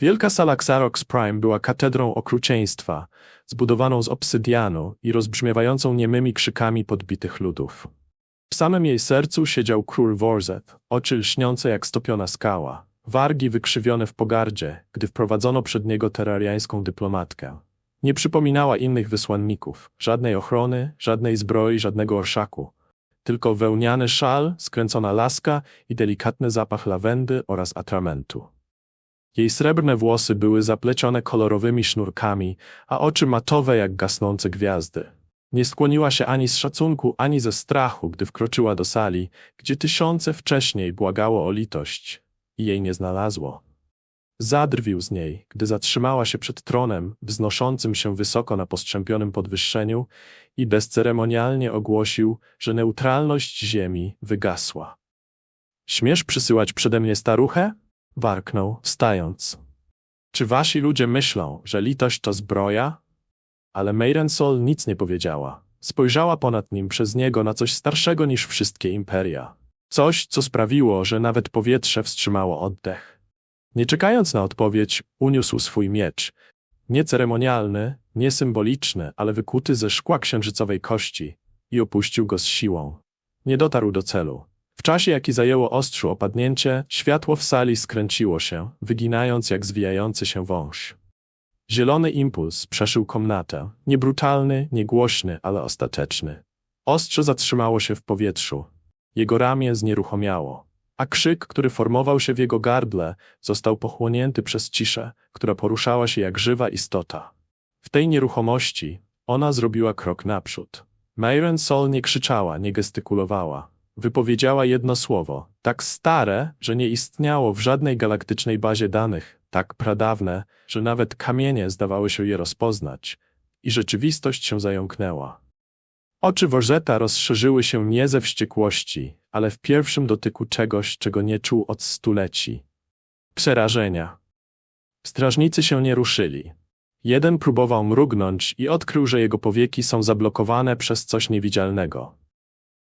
Wielka sala Xerox Prime była katedrą okrucieństwa, zbudowaną z obsydianu i rozbrzmiewającą niemymi krzykami podbitych ludów. W samym jej sercu siedział król Worzet, oczy lśniące jak stopiona skała, wargi wykrzywione w pogardzie, gdy wprowadzono przed niego terrariańską dyplomatkę. Nie przypominała innych wysłanników, żadnej ochrony, żadnej zbroi, żadnego orszaku. Tylko wełniany szal, skręcona laska i delikatny zapach lawendy oraz atramentu. Jej srebrne włosy były zaplecione kolorowymi sznurkami, a oczy matowe jak gasnące gwiazdy. Nie skłoniła się ani z szacunku, ani ze strachu, gdy wkroczyła do sali, gdzie tysiące wcześniej błagało o litość i jej nie znalazło. Zadrwił z niej, gdy zatrzymała się przed tronem, wznoszącym się wysoko na postrzępionym podwyższeniu i bezceremonialnie ogłosił, że neutralność ziemi wygasła. Śmiesz przysyłać przede mnie staruchę? Warknął, wstając. Czy wasi ludzie myślą, że litość to zbroja? Ale Meiren Sol nic nie powiedziała. Spojrzała ponad nim przez niego na coś starszego niż wszystkie imperia. Coś, co sprawiło, że nawet powietrze wstrzymało oddech. Nie czekając na odpowiedź, uniósł swój miecz. Nie ceremonialny, nie symboliczny, ale wykuty ze szkła księżycowej kości i opuścił go z siłą. Nie dotarł do celu. W czasie, jaki zajęło ostrzu opadnięcie, światło w sali skręciło się, wyginając jak zwijający się wąż. Zielony impuls przeszył komnatę, nie brutalny, nie głośny, ale ostateczny. Ostrze zatrzymało się w powietrzu. Jego ramię znieruchomiało, a krzyk, który formował się w jego gardle, został pochłonięty przez ciszę, która poruszała się jak żywa istota. W tej nieruchomości ona zrobiła krok naprzód. Mayren Sol nie krzyczała, nie gestykulowała. Wypowiedziała jedno słowo, tak stare, że nie istniało w żadnej galaktycznej bazie danych, tak pradawne, że nawet kamienie zdawały się je rozpoznać, i rzeczywistość się zająknęła. Oczy Worzeta rozszerzyły się nie ze wściekłości, ale w pierwszym dotyku czegoś, czego nie czuł od stuleci. Przerażenia. Strażnicy się nie ruszyli. Jeden próbował mrugnąć i odkrył, że jego powieki są zablokowane przez coś niewidzialnego.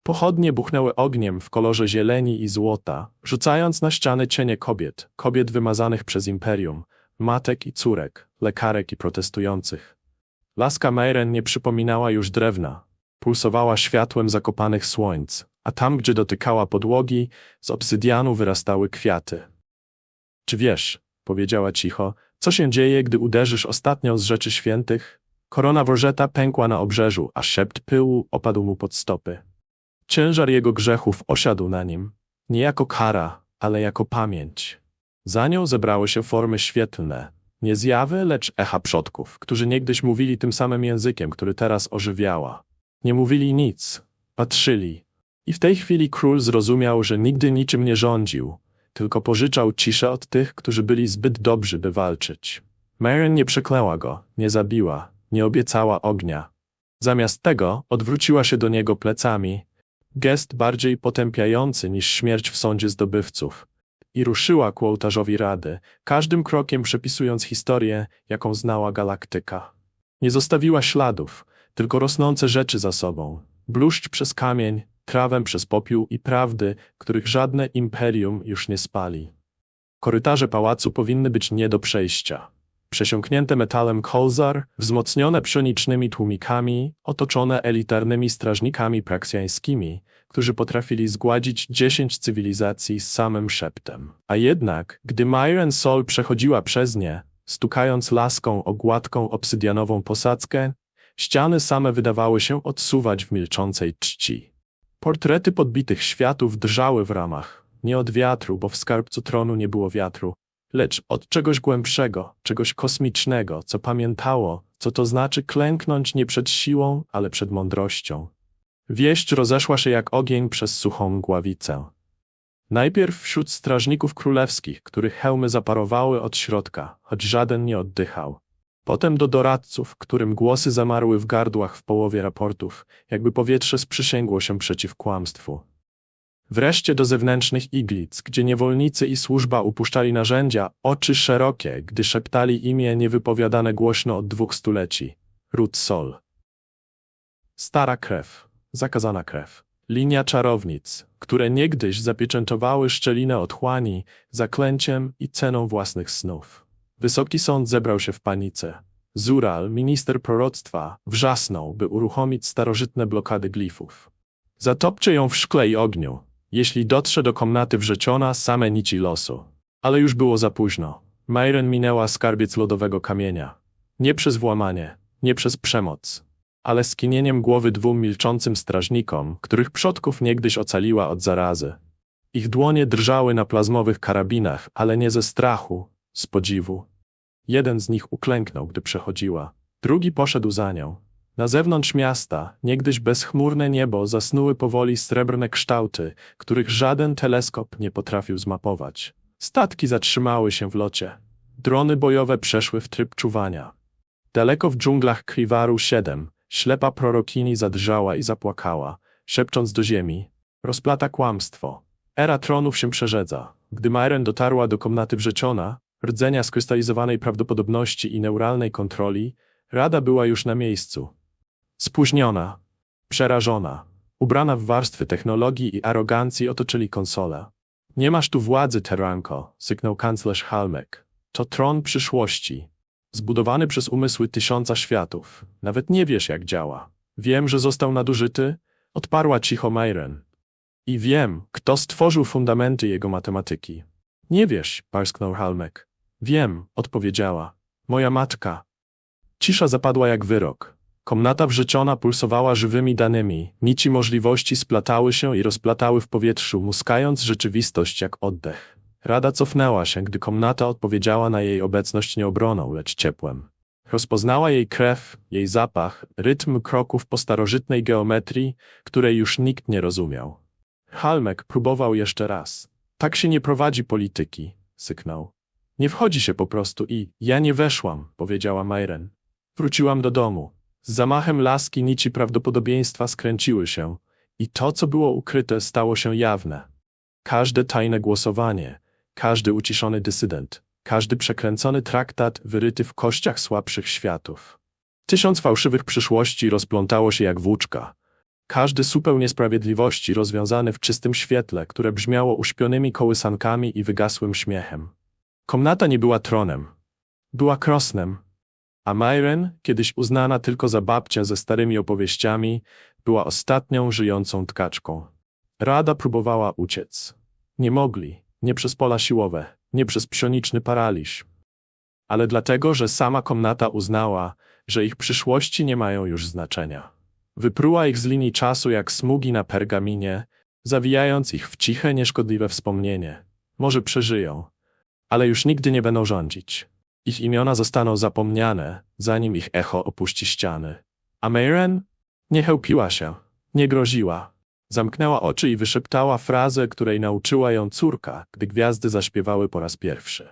Pochodnie buchnęły ogniem w kolorze zieleni i złota, rzucając na ściany cienie kobiet, kobiet wymazanych przez imperium, matek i córek, lekarek i protestujących. Laska Meiren nie przypominała już drewna, pulsowała światłem zakopanych słońc, a tam, gdzie dotykała podłogi, z obsydianu wyrastały kwiaty. Czy wiesz, powiedziała cicho, co się dzieje, gdy uderzysz ostatnią z rzeczy świętych? Korona Worżeta pękła na obrzeżu, a szept pyłu opadł mu pod stopy. Ciężar jego grzechów osiadł na nim, nie jako kara, ale jako pamięć. Za nią zebrały się formy świetlne, nie zjawy, lecz echa przodków, którzy niegdyś mówili tym samym językiem, który teraz ożywiała. Nie mówili nic, patrzyli. I w tej chwili król zrozumiał, że nigdy niczym nie rządził, tylko pożyczał ciszę od tych, którzy byli zbyt dobrzy, by walczyć. Maren nie przeklęła go, nie zabiła, nie obiecała ognia. Zamiast tego odwróciła się do niego plecami, gest bardziej potępiający niż śmierć w sądzie zdobywców, i ruszyła ku ołtarzowi rady, każdym krokiem przepisując historię, jaką znała galaktyka. Nie zostawiła śladów, tylko rosnące rzeczy za sobą, bluszcz przez kamień, trawę przez popiół i prawdy, których żadne imperium już nie spali. Korytarze pałacu powinny być nie do przejścia. Przesiąknięte metalem kolzar, wzmocnione pszenicznymi tłumikami, otoczone elitarnymi strażnikami praksjańskimi, którzy potrafili zgładzić dziesięć cywilizacji z samym szeptem. A jednak, gdy Myren Sol przechodziła przez nie, stukając laską o gładką obsydianową posadzkę, ściany same wydawały się odsuwać w milczącej czci. Portrety podbitych światów drżały w ramach, nie od wiatru, bo w skarbcu tronu nie było wiatru, lecz od czegoś głębszego, czegoś kosmicznego, co pamiętało, co to znaczy klęknąć nie przed siłą, ale przed mądrością. Wieść rozeszła się jak ogień przez suchą mgławicę. Najpierw wśród strażników królewskich, których hełmy zaparowały od środka, choć żaden nie oddychał. Potem do doradców, którym głosy zamarły w gardłach w połowie raportów, jakby powietrze sprzysięgło się przeciw kłamstwu. Wreszcie do zewnętrznych iglic, gdzie niewolnicy i służba upuszczali narzędzia, oczy szerokie, gdy szeptali imię niewypowiadane głośno od dwóch stuleci. Ruth Sol. Stara krew, zakazana krew. Linia czarownic, które niegdyś zapieczętowały szczelinę otchłani, zaklęciem i ceną własnych snów. Wysoki sąd zebrał się w panice. Zural, minister proroctwa, wrzasnął, by uruchomić starożytne blokady glifów. Zatopcie ją w szkle i ogniu. Jeśli dotrze do komnaty wrzeciona, same nici losu. Ale już było za późno. Myren minęła skarbiec lodowego kamienia. Nie przez włamanie, nie przez przemoc, ale skinieniem głowy dwóm milczącym strażnikom, których przodków niegdyś ocaliła od zarazy. Ich dłonie drżały na plazmowych karabinach, ale nie ze strachu, z podziwu. Jeden z nich uklęknął, gdy przechodziła. Drugi poszedł za nią. Na zewnątrz miasta, niegdyś bezchmurne niebo, zasnuły powoli srebrne kształty, których żaden teleskop nie potrafił zmapować. Statki zatrzymały się w locie. Drony bojowe przeszły w tryb czuwania. Daleko w dżunglach Kriwaru 7, ślepa prorokini zadrżała i zapłakała, szepcząc do ziemi. Rozplata kłamstwo. Era tronów się przerzedza. Gdy Myren dotarła do komnaty wrzeciona, rdzenia skrystalizowanej prawdopodobności i neuralnej kontroli, Rada była już na miejscu. Spóźniona, przerażona, ubrana w warstwy technologii i arogancji otoczyli konsolę. Nie masz tu władzy, Teranko, syknął kanclerz Halmek. To tron przyszłości, zbudowany przez umysły tysiąca światów. Nawet nie wiesz, jak działa. Wiem, że został nadużyty, odparła cicho Myren. I wiem, kto stworzył fundamenty jego matematyki. Nie wiesz, parsknął Halmek. Wiem, odpowiedziała. Moja matka. Cisza zapadła jak wyrok. Komnata wrzeciona pulsowała żywymi danymi, nici możliwości splatały się i rozplatały w powietrzu, muskając rzeczywistość jak oddech. Rada cofnęła się, gdy komnata odpowiedziała na jej obecność nie obroną, lecz ciepłem. Rozpoznała jej krew, jej zapach, rytm kroków po starożytnej geometrii, której już nikt nie rozumiał. Halmek próbował jeszcze raz. Tak się nie prowadzi polityki, syknął. Nie wchodzi się po prostu i ja nie weszłam, powiedziała Myren. Wróciłam do domu. Z zamachem laski nici prawdopodobieństwa skręciły się i to, co było ukryte, stało się jawne. Każde tajne głosowanie, każdy uciszony dysydent, każdy przekręcony traktat wyryty w kościach słabszych światów. Tysiąc fałszywych przyszłości rozplątało się jak włóczka. Każdy supeł niesprawiedliwości rozwiązany w czystym świetle, które brzmiało uśpionymi kołysankami i wygasłym śmiechem. Komnata nie była tronem. Była krosnem. A Myren, kiedyś uznana tylko za babcię ze starymi opowieściami, była ostatnią żyjącą tkaczką. Rada próbowała uciec. Nie mogli, nie przez pola siłowe, nie przez psioniczny paraliż. Ale dlatego, że sama komnata uznała, że ich przyszłości nie mają już znaczenia. Wypruła ich z linii czasu jak smugi na pergaminie, zawijając ich w ciche, nieszkodliwe wspomnienie. Może przeżyją, ale już nigdy nie będą rządzić. Ich imiona zostaną zapomniane, zanim ich echo opuści ściany. A Mayren nie chełpiła się, nie groziła. Zamknęła oczy i wyszeptała frazę, której nauczyła ją córka, gdy gwiazdy zaśpiewały po raz pierwszy.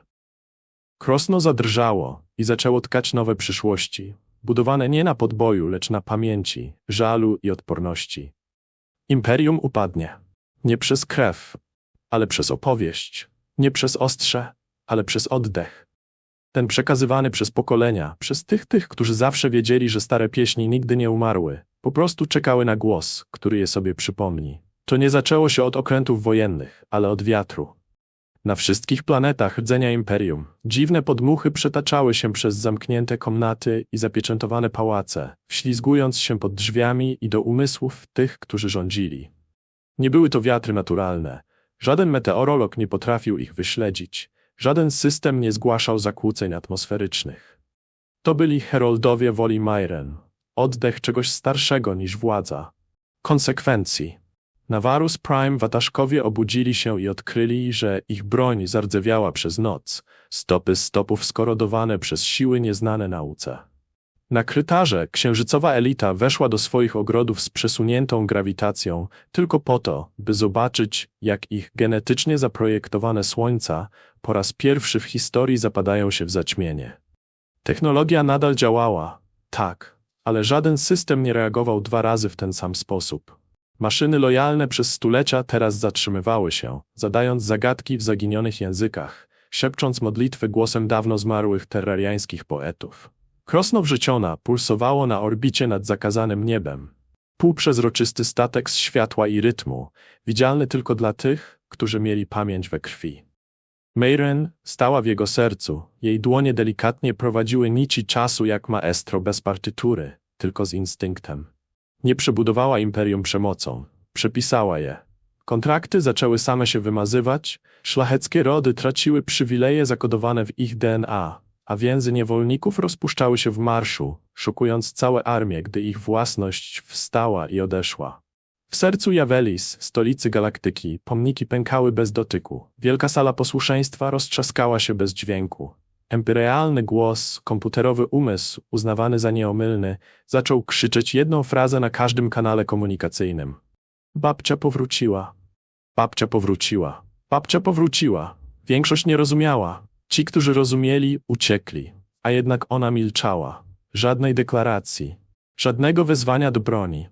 Krosno zadrżało i zaczęło tkać nowe przyszłości, budowane nie na podboju, lecz na pamięci, żalu i odporności. Imperium upadnie. Nie przez krew, ale przez opowieść. Nie przez ostrze, ale przez oddech. Ten przekazywany przez pokolenia, przez tych tych, którzy zawsze wiedzieli, że stare pieśni nigdy nie umarły, po prostu czekały na głos, który je sobie przypomni. To nie zaczęło się od okrętów wojennych, ale od wiatru. Na wszystkich planetach rdzenia imperium dziwne podmuchy przetaczały się przez zamknięte komnaty i zapieczętowane pałace, wślizgując się pod drzwiami i do umysłów tych, którzy rządzili. Nie były to wiatry naturalne. Żaden meteorolog nie potrafił ich wyśledzić. Żaden system nie zgłaszał zakłóceń atmosferycznych. To byli heroldowie woli Myren, oddech czegoś starszego niż władza, konsekwencji. Navarus Prime wataszkowie obudzili się i odkryli, że ich broń zardzewiała przez noc, stopy stopów skorodowane przez siły nieznane nauce. Na krytarze księżycowa elita weszła do swoich ogrodów z przesuniętą grawitacją tylko po to, by zobaczyć, jak ich genetycznie zaprojektowane słońca po raz pierwszy w historii zapadają się w zaćmienie. Technologia nadal działała, tak, ale żaden system nie reagował dwa razy w ten sam sposób. Maszyny lojalne przez stulecia teraz zatrzymywały się, zadając zagadki w zaginionych językach, szepcząc modlitwy głosem dawno zmarłych terrariańskich poetów. Krosno wrzyciona pulsowało na orbicie nad zakazanym niebem. Półprzezroczysty statek z światła i rytmu, widzialny tylko dla tych, którzy mieli pamięć we krwi. Mayren stała w jego sercu. Jej dłonie delikatnie prowadziły nici czasu jak maestro bez partytury, tylko z instynktem. Nie przebudowała imperium przemocą. Przepisała je. Kontrakty zaczęły same się wymazywać, szlacheckie rody traciły przywileje zakodowane w ich DNA, a więzy niewolników rozpuszczały się w marszu, szokując całe armię, gdy ich własność wstała i odeszła. W sercu Javelis, stolicy galaktyki, pomniki pękały bez dotyku. Wielka sala posłuszeństwa roztrzaskała się bez dźwięku. Imperialny głos, komputerowy umysł, uznawany za nieomylny, zaczął krzyczeć jedną frazę na każdym kanale komunikacyjnym. Babcia powróciła. Babcia powróciła. Babcia powróciła. Większość nie rozumiała. Ci, którzy rozumieli, uciekli. A jednak ona milczała. Żadnej deklaracji. Żadnego wezwania do broni.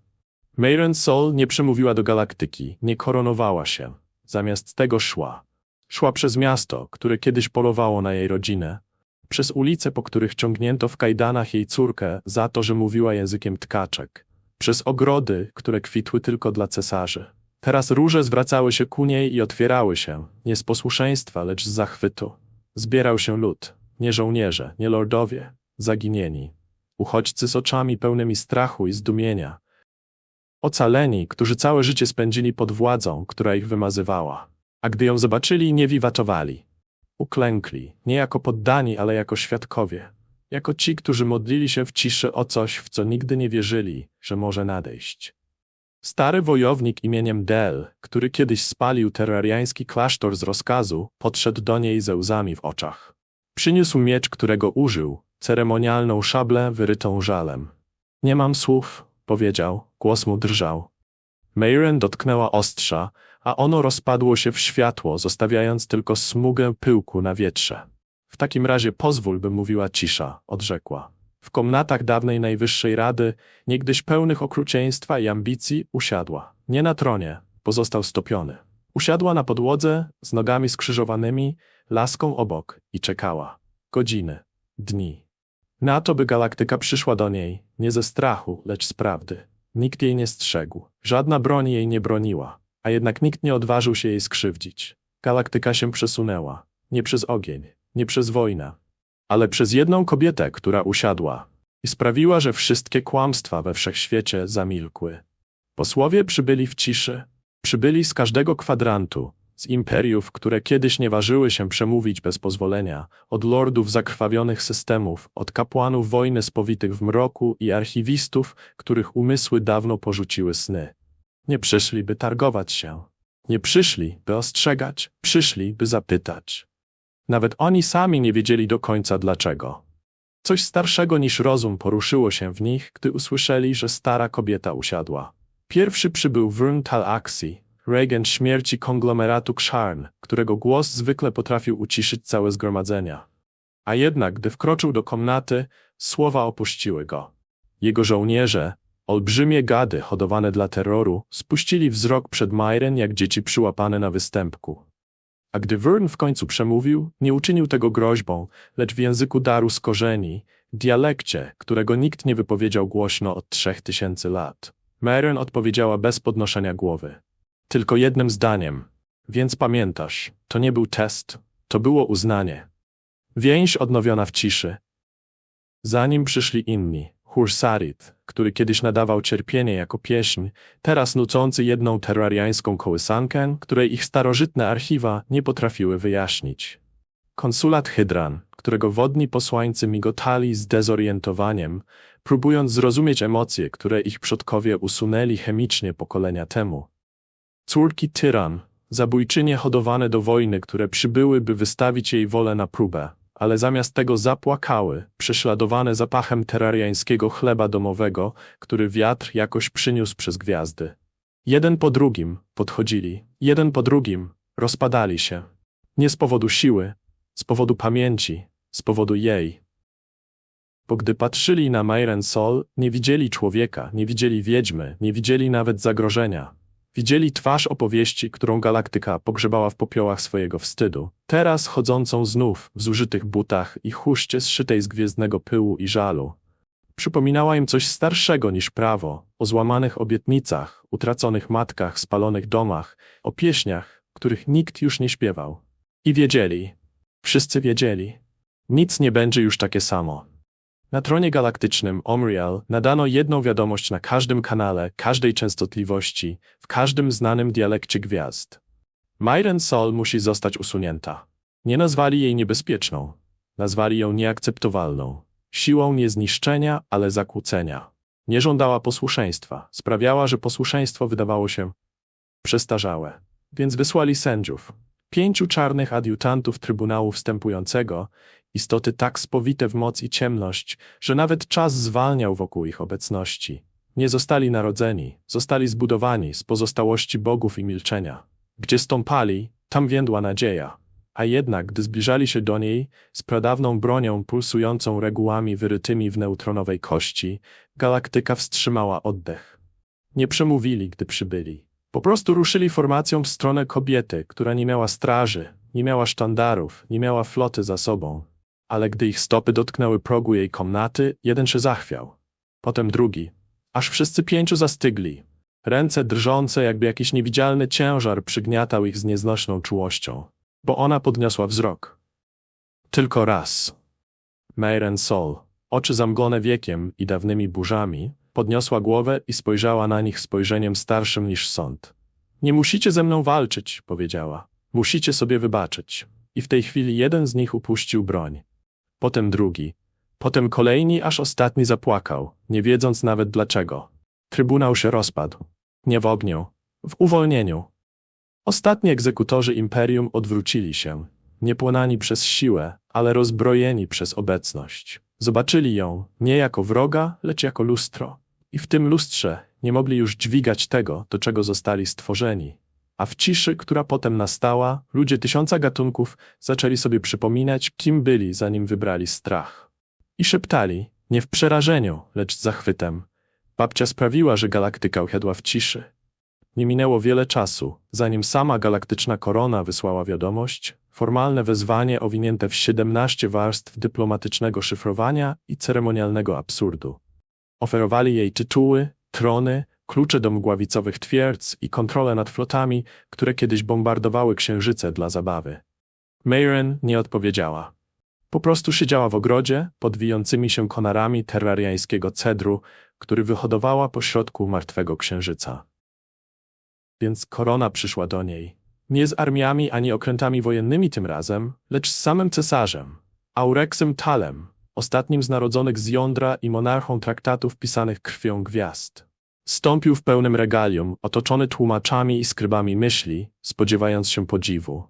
Mayren Sol nie przemówiła do galaktyki, nie koronowała się. Zamiast tego szła. Szła przez miasto, które kiedyś polowało na jej rodzinę. Przez ulice, po których ciągnięto w kajdanach jej córkę za to, że mówiła językiem tkaczek. Przez ogrody, które kwitły tylko dla cesarzy. Teraz róże zwracały się ku niej i otwierały się, nie z posłuszeństwa, lecz z zachwytu. Zbierał się lud, nie żołnierze, nie lordowie, zaginieni. Uchodźcy z oczami pełnymi strachu i zdumienia. Ocaleni, którzy całe życie spędzili pod władzą, która ich wymazywała. A gdy ją zobaczyli, nie wiwatowali. Uklękli, nie jako poddani, ale jako świadkowie. Jako ci, którzy modlili się w ciszy o coś, w co nigdy nie wierzyli, że może nadejść. Stary wojownik imieniem Del, który kiedyś spalił terrariański klasztor z rozkazu, podszedł do niej ze łzami w oczach. Przyniósł miecz, którego użył, ceremonialną szablę wyrytą żalem. Nie mam słów, powiedział, głos mu drżał. Mayren dotknęła ostrza, a ono rozpadło się w światło, zostawiając tylko smugę pyłku na wietrze. W takim razie pozwól, by mówiła cisza, odrzekła. W komnatach dawnej Najwyższej Rady, niegdyś pełnych okrucieństwa i ambicji, usiadła. Nie na tronie, bo został stopiony. Usiadła na podłodze, z nogami skrzyżowanymi, laską obok i czekała. Godziny, dni. Na to, by galaktyka przyszła do niej, nie ze strachu, lecz z prawdy. Nikt jej nie strzegł, żadna broń jej nie broniła, a jednak nikt nie odważył się jej skrzywdzić. Galaktyka się przesunęła, nie przez ogień, nie przez wojnę, ale przez jedną kobietę, która usiadła i sprawiła, że wszystkie kłamstwa we wszechświecie zamilkły. Posłowie przybyli w ciszy, przybyli z każdego kwadrantu, z imperiów, które kiedyś nie ważyły się przemówić bez pozwolenia, od lordów zakrwawionych systemów, od kapłanów wojny spowitych w mroku i archiwistów, których umysły dawno porzuciły sny. Nie przyszli, by targować się. Nie przyszli, by ostrzegać, przyszli, by zapytać. Nawet oni sami nie wiedzieli do końca dlaczego. Coś starszego niż rozum poruszyło się w nich, gdy usłyszeli, że stara kobieta usiadła. Pierwszy przybył Wrn Tal-Aksi, regent śmierci konglomeratu Kszarn, którego głos zwykle potrafił uciszyć całe zgromadzenia. A jednak, gdy wkroczył do komnaty, słowa opuściły go. Jego żołnierze, olbrzymie gady hodowane dla terroru, spuścili wzrok przed Myren jak dzieci przyłapane na występku. A gdy Wyrn w końcu przemówił, nie uczynił tego groźbą, lecz w języku daru z korzeni, dialekcie, którego nikt nie wypowiedział głośno od trzech tysięcy lat. Myren odpowiedziała bez podnoszenia głowy. Tylko jednym zdaniem. Więc pamiętasz, to nie był test, to było uznanie. Więź odnowiona w ciszy. Zanim przyszli inni, Hursarit, który kiedyś nadawał cierpienie jako pieśń, teraz nucący jedną terrariańską kołysankę, której ich starożytne archiwa nie potrafiły wyjaśnić. Konsulat Hydran, którego wodni posłańcy migotali z dezorientowaniem, próbując zrozumieć emocje, które ich przodkowie usunęli chemicznie pokolenia temu. Córki tyran, zabójczynie hodowane do wojny, które przybyły, by wystawić jej wolę na próbę, ale zamiast tego zapłakały, prześladowane zapachem terrariańskiego chleba domowego, który wiatr jakoś przyniósł przez gwiazdy. Jeden po drugim podchodzili, jeden po drugim rozpadali się. Nie z powodu siły, z powodu pamięci, z powodu jej. Bo gdy patrzyli na Mayren Sol, nie widzieli człowieka, nie widzieli wiedźmy, nie widzieli nawet zagrożenia. Widzieli twarz opowieści, którą galaktyka pogrzebała w popiołach swojego wstydu, teraz chodzącą znów w zużytych butach i chuście zszytej z gwiezdnego pyłu i żalu. Przypominała im coś starszego niż prawo, o złamanych obietnicach, utraconych matkach, spalonych domach, o pieśniach, których nikt już nie śpiewał. I wiedzieli. Wszyscy wiedzieli. Nic nie będzie już takie samo. Na tronie galaktycznym Omriel nadano jedną wiadomość na każdym kanale, każdej częstotliwości, w każdym znanym dialekcie gwiazd. Myren Sol musi zostać usunięta. Nie nazwali jej niebezpieczną. Nazwali ją nieakceptowalną. Siłą nie zniszczenia, ale zakłócenia. Nie żądała posłuszeństwa. Sprawiała, że posłuszeństwo wydawało się przestarzałe. Więc wysłali sędziów. Pięciu czarnych adiutantów Trybunału Wstępującego, istoty tak spowite w moc i ciemność, że nawet czas zwalniał wokół ich obecności. Nie zostali narodzeni, zostali zbudowani z pozostałości bogów i milczenia. Gdzie stąpali, tam więdła nadzieja. A jednak, gdy zbliżali się do niej, z pradawną bronią pulsującą regułami wyrytymi w neutronowej kości, galaktyka wstrzymała oddech. Nie przemówili, gdy przybyli. Po prostu ruszyli formacją w stronę kobiety, która nie miała straży, nie miała sztandarów, nie miała floty za sobą. Ale gdy ich stopy dotknęły progu jej komnaty, jeden się zachwiał. Potem drugi. Aż wszyscy pięciu zastygli. Ręce drżące, jakby jakiś niewidzialny ciężar przygniatał ich z nieznośną czułością. Bo ona podniosła wzrok. Tylko raz. Meiren Sol, oczy zamglone wiekiem i dawnymi burzami, podniosła głowę i spojrzała na nich spojrzeniem starszym niż sąd. Nie musicie ze mną walczyć, powiedziała. Musicie sobie wybaczyć. I w tej chwili jeden z nich upuścił broń. Potem drugi. Potem kolejni, aż ostatni zapłakał, nie wiedząc nawet dlaczego. Trybunał się rozpadł. Nie w ogniu, w uwolnieniu. Ostatni egzekutorzy imperium odwrócili się, nie płonani przez siłę, ale rozbrojeni przez obecność. Zobaczyli ją nie jako wroga, lecz jako lustro. I w tym lustrze nie mogli już dźwigać tego, do czego zostali stworzeni. A w ciszy, która potem nastała, ludzie tysiąca gatunków zaczęli sobie przypominać, kim byli, zanim wybrali strach. I szeptali, nie w przerażeniu, lecz z zachwytem. Babcia sprawiła, że galaktyka usiadła w ciszy. Nie minęło wiele czasu, zanim sama galaktyczna korona wysłała wiadomość, formalne wezwanie owinięte w 17 warstw dyplomatycznego szyfrowania i ceremonialnego absurdu. Oferowali jej tytuły, trony, klucze do mgławicowych twierdz i kontrolę nad flotami, które kiedyś bombardowały księżyce dla zabawy. Mayren nie odpowiedziała. Po prostu siedziała w ogrodzie pod wijącymi się konarami terrariańskiego cedru, który wyhodowała pośrodku martwego księżyca. Więc korona przyszła do niej. Nie z armiami ani okrętami wojennymi tym razem, lecz z samym cesarzem, Aurexem Talem, ostatnim z narodzonych z jądra i monarchą traktatów pisanych krwią gwiazd. Stąpił w pełnym regalium, otoczony tłumaczami i skrybami myśli, spodziewając się podziwu.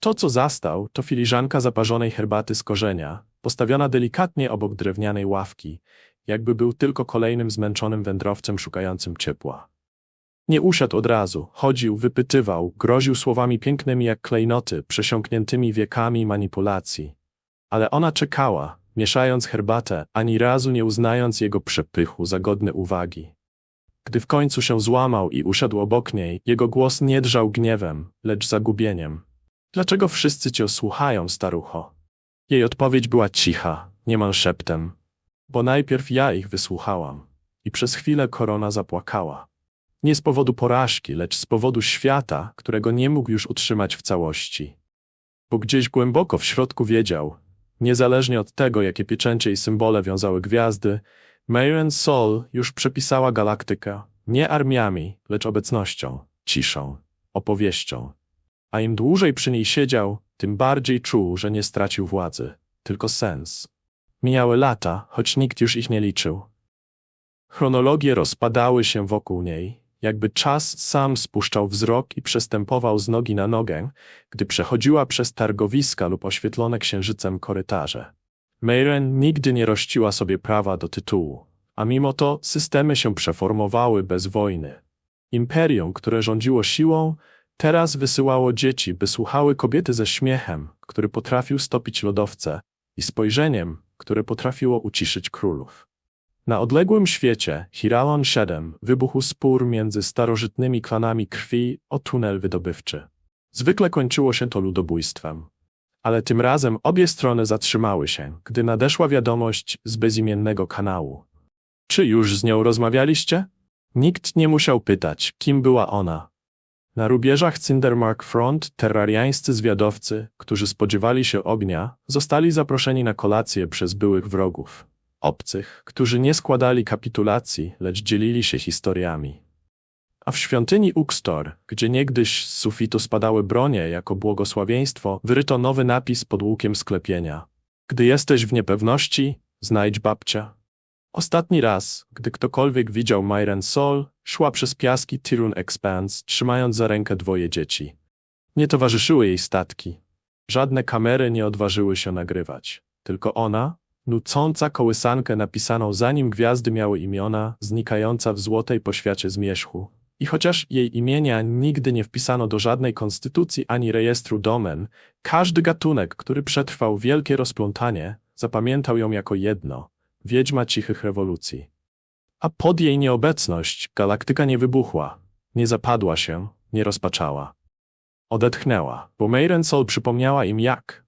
To, co zastał, to filiżanka zaparzonej herbaty z korzenia, postawiona delikatnie obok drewnianej ławki, jakby był tylko kolejnym zmęczonym wędrowcem szukającym ciepła. Nie usiadł od razu, chodził, wypytywał, groził słowami pięknymi jak klejnoty, przesiąkniętymi wiekami manipulacji. Ale ona czekała, mieszając herbatę, ani razu nie uznając jego przepychu za godne uwagi. Gdy w końcu się złamał i usiadł obok niej, jego głos nie drżał gniewem, lecz zagubieniem. Dlaczego wszyscy cię słuchają, starucho? Jej odpowiedź była cicha, niemal szeptem. Bo najpierw ja ich wysłuchałam. I przez chwilę korona zapłakała. Nie z powodu porażki, lecz z powodu świata, którego nie mógł już utrzymać w całości. Bo gdzieś głęboko w środku wiedział, niezależnie od tego, jakie pieczęcie i symbole wiązały gwiazdy, Mayren Sol już przepisała galaktykę nie armiami, lecz obecnością, ciszą, opowieścią. A im dłużej przy niej siedział, tym bardziej czuł, że nie stracił władzy, tylko sens. Mijały lata, choć nikt już ich nie liczył. Chronologie rozpadały się wokół niej, jakby czas sam spuszczał wzrok i przestępował z nogi na nogę, gdy przechodziła przez targowiska lub oświetlone księżycem korytarze. Mayren nigdy nie rościła sobie prawa do tytułu, a mimo to systemy się przeformowały bez wojny. Imperium, które rządziło siłą, teraz wysyłało dzieci, by słuchały kobiety ze śmiechem, który potrafił stopić lodowce, i spojrzeniem, które potrafiło uciszyć królów. Na odległym świecie, Hiralon VII, wybuchł spór między starożytnymi klanami krwi o tunel wydobywczy. Zwykle kończyło się to ludobójstwem. Ale tym razem obie strony zatrzymały się, gdy nadeszła wiadomość z bezimiennego kanału. Czy już z nią rozmawialiście? Nikt nie musiał pytać, kim była ona. Na rubieżach Cindermark Front terrariańscy zwiadowcy, którzy spodziewali się ognia, zostali zaproszeni na kolację przez byłych wrogów. Obcych, którzy nie składali kapitulacji, lecz dzielili się historiami. A w świątyni Uxtor, gdzie niegdyś z sufitu spadały bronie jako błogosławieństwo, wyryto nowy napis pod łukiem sklepienia. Gdy jesteś w niepewności, znajdź babcia. Ostatni raz, gdy ktokolwiek widział Myren Sol, szła przez piaski Tirun Expanse, trzymając za rękę dwoje dzieci. Nie towarzyszyły jej statki. Żadne kamery nie odważyły się nagrywać. Tylko ona, nucąca kołysankę napisaną zanim gwiazdy miały imiona, znikająca w złotej poświacie zmierzchu. I chociaż jej imienia nigdy nie wpisano do żadnej konstytucji ani rejestru domen, każdy gatunek, który przetrwał wielkie rozplątanie, zapamiętał ją jako jedno – wiedźma cichych rewolucji. A pod jej nieobecność galaktyka nie wybuchła, nie zapadła się, nie rozpaczała. Odetchnęła, bo Meiren Sol przypomniała im jak,